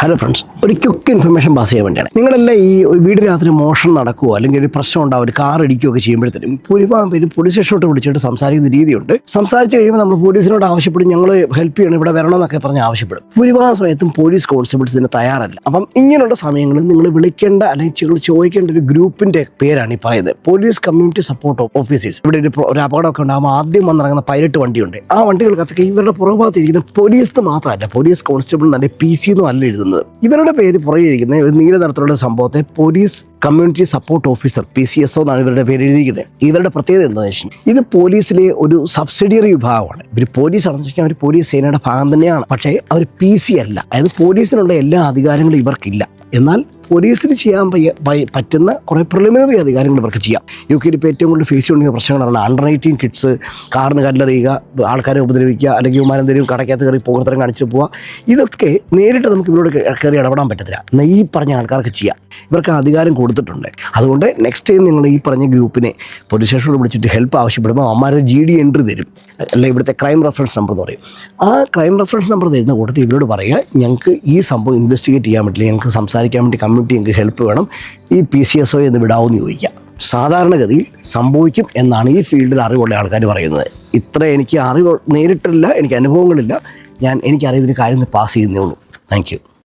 Hello friends ഒരു quick information pass ചെയ്യാൻ വേണ്ടിയാണ്. നിങ്ങളെല്ലാം ഈ വീട് രാത്രി മോഷണം നടക്കുമോ അല്ലെങ്കിൽ ഒരു പ്രശ്നം ഉണ്ടാവും ഒരു കാർ ഇടിക്കുകയോ ഒക്കെ ചെയ്യുമ്പോഴത്തേനും ഭൂരിഭാഗം പേര് പോലീസ് സ്റ്റേഷനോട്ട് വിളിച്ചിട്ട് സംസാരിക്കുന്ന രീതിയുണ്ട്. സംസാരിച്ച് കഴിയുമ്പോൾ നമ്മൾ പോലീസിനോട് ആവശ്യപ്പെടും ഞങ്ങൾ ഹെൽപ്പ് ചെയ്യണം ഇവിടെ വരണമെന്നൊക്കെ പറഞ്ഞ് ആവശ്യപ്പെടും. ഭൂരിഭാഗം സമയത്തും പോലീസ് കോൺസ്റ്റബിൾസ് ഇതിന് തയ്യാറല്ല. അപ്പം ഇങ്ങനെയുള്ള സമയങ്ങളിൽ നിങ്ങൾ വിളിക്കേണ്ട അല്ലെങ്കിൽ ചോദിക്കേണ്ട ഒരു ഗ്രൂപ്പിന്റെ പേരാണ് ഈ പറയുന്നത്. പോലീസ് കമ്മ്യൂണിറ്റി സപ്പോർട്ട് ഓഫീസേഴ്സ് ഇവിടെ ഒരു ഒരു അപകടമൊക്കെ ഉണ്ടാകുമ്പോൾ ആദ്യം വന്നിറങ്ങുന്ന പൈലറ്റ് വണ്ടിയുണ്ട്. ആ വണ്ടികൾക്കത്തൊക്കെ ഇവരുടെ പുറഭാഗത്ത് ഇരിക്കുന്ന പോലീസ് മാത്രമല്ല പോലീസ് കോൺസ്റ്റബിൾ നല്ല പി സി എന്നും അല്ല എഴുതുന്നത്. ഇവരുടെ പേര് പുറകെ ഇരിക്കുന്ന ഒരു നീല നിറത്തിലുള്ള സംഭവത്തെ police community support officer P C S O എന്നാണ് ഇവരുടെ പേര് എഴുതിയിരിക്കുന്നത്. ഇവരുടെ പ്രത്യേകത എന്താണെന്ന് വെച്ചാൽ ഇത് പോലീസിലെ ഒരു സബ്സിഡിയറി വിഭാഗമാണ്. ഇവർ പോലീസ് ആണെന്ന് വെച്ചാൽ അവർ പോലീസ് സേനയുടെ ഭാഗം തന്നെയാണ്. പക്ഷേ അവർ പി സി അല്ല. അതായത് പോലീസിനുള്ള എല്ലാ അധികാരങ്ങളും ഇവർക്കില്ല. എന്നാൽ പോലീസിന് ചെയ്യാൻ പറ്റുന്ന കുറേ പ്രിലിമിനറി അധികാരങ്ങൾ ഇവർക്ക് ചെയ്യാം. യു കെയിൽ ഇപ്പോൾ ഏറ്റവും കൂടുതൽ ഫേസ് ചെയ്യുന്ന പ്രശ്നങ്ങളാണ് അണ്ടർ എയ്റ്റീൻ കിഡ്സ് കാറിന് കല്ലെറിയുക ആൾക്കാരെ ഉപദ്രവിക്കുക അല്ലെങ്കിൽ വിമാനന്തരം കടക്കകത്ത് കയറി പോകത്തരം കാണിച്ചു പോവുക. ഇതൊക്കെ നേരിട്ട് നമുക്ക് ഇവരോട് കേ- കയറി ഇടപെടാൻ പറ്റത്തില്ല. ഈ പറഞ്ഞ ആൾക്കാർക്ക് ചെയ്യാം. ഇവർക്ക് അധികാരം കൊടുത്തിട്ടുണ്ട്. അതുകൊണ്ട് നെക്സ്റ്റ് ടൈം നിങ്ങൾ ഈ പറഞ്ഞ ഗ്രൂപ്പിനെ പോലീസ് സ്റ്റേഷനോട് വിളിച്ചിട്ട് ഹെൽപ്പ് ആവശ്യപ്പെടുമ്പോൾ അമ്മമാരെ ജി ഡി എൻട്രി തരും. അല്ല ഇവിടുത്തെ ക്രൈം റെഫറൻസ് നമ്പർ എന്ന് പറയും. ആ ക്രൈം റെഫറൻസ് നമ്പർ തരുന്ന കൂട്ടത്തിൽ ഇവരോട് പറയുക ഞങ്ങൾക്ക് ഈ സംഭവം ഇൻവെസ്റ്റിഗേറ്റ് ചെയ്യാൻ പറ്റില്ല ഞങ്ങൾക്ക് സംസാരിക്കാൻ വേണ്ടി കമ്മ്യൂണിറ്റി ഞങ്ങൾക്ക് ഹെൽപ്പ് വേണം. ഈ പി സി എസ് ഒ എന്ന് വിടാവുന്ന ചോദിക്കാം. സാധാരണഗതിയിൽ സംഭവിക്കും എന്നാണ് ഈ ഫീൽഡിൽ അറിവുള്ള ആൾക്കാർ പറയുന്നത്. ഇത്ര എനിക്ക് അറിവ് നേരിട്ടില്ല എനിക്ക് അനുഭവങ്ങളില്ല. ഞാൻ എനിക്കറിയുന്നൊരു കാര്യം പാസ് ചെയ്യുന്നേ ഉള്ളൂ. താങ്ക്